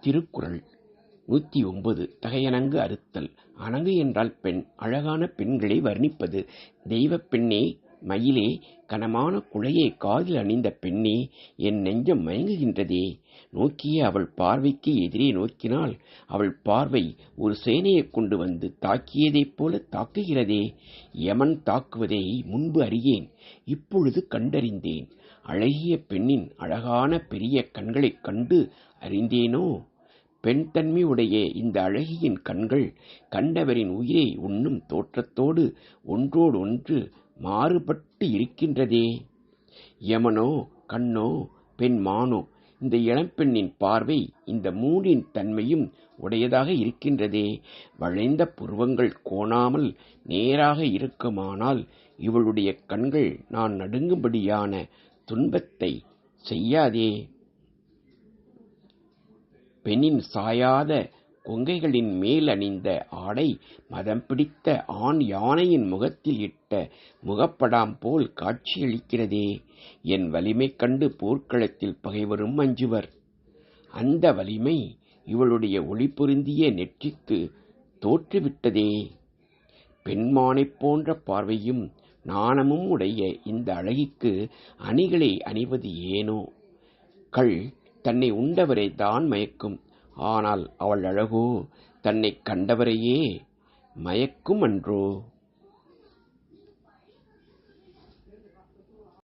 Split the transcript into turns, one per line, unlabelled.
திருக்குறள். நூற்றி ஒன்பது தகையணங்கு அறுத்தல். அணங்கு என்றால் பெண். அழகான பெண்களை வர்ணிப்பது. தெய்வப் பெண்ணே மயிலே கனமான குழையை காதில் அணிந்த பெண்ணே என் நெஞ்சம் மயங்குகின்றதே. நோக்கிய அவள் பார்வைக்கு எதிரே நோக்கினால் அவள் பார்வை ஒரு சேனையைக் கொண்டு வந்து தாக்கியதைப் போல தாக்குகிறதே. யமன் தாக்குவதை முன்பு அறியேன் இப்பொழுது கண்டறிந்தேன். அழகிய பெண்ணின் அழகான பெரிய கண்களைக் கண்டு அறிந்தேனோ? பெண் தன்மையுடைய இந்த அழகியின் கண்கள் கண்டவரின் உயிரை உண்ணும் தோற்றத்தோடு ஒன்றோடொன்று மாறுபட்டு இருக்கின்றதே. யமனோ கண்ணோ பெண் மானோ இந்த இளம்பெண்ணின் பார்வை இந்த மூனின் தன்மையும் உடையதாக இருக்கின்றதே. வளைந்த புருவங்கள் கோணாமல் நேராக இருக்குமானால் இவளுடைய கண்கள் நான் நடுங்கும்படியான துன்பத்தை செய்யாதே. பெண்ணின் சாயாத கொங்கைகளின் மேல் அணிந்த ஆடை மதம் பிடித்த ஆண் யானையின் முகத்தில் இட்ட முகப்படாம் போல் காட்சியளிக்கிறதே. என் வலிமை கண்டு போர்க்களத்தில் பகைவரும் அஞ்சுவர் அந்த வலிமை இவளுடைய ஒளி பொருந்திய நெற்றிக்கு தோற்றுவிட்டதே. பெண்மானைப் போன்ற பார்வையும் நாணமும் உடைய இந்த அழகிக்கு அணிகளை அணிவது ஏனோ? கள் தன்னை உண்டவரை தான் மயக்கும். ஆனால் அவள் அழகோ தன்னை கண்டவரையே மயக்கும் அன்றோ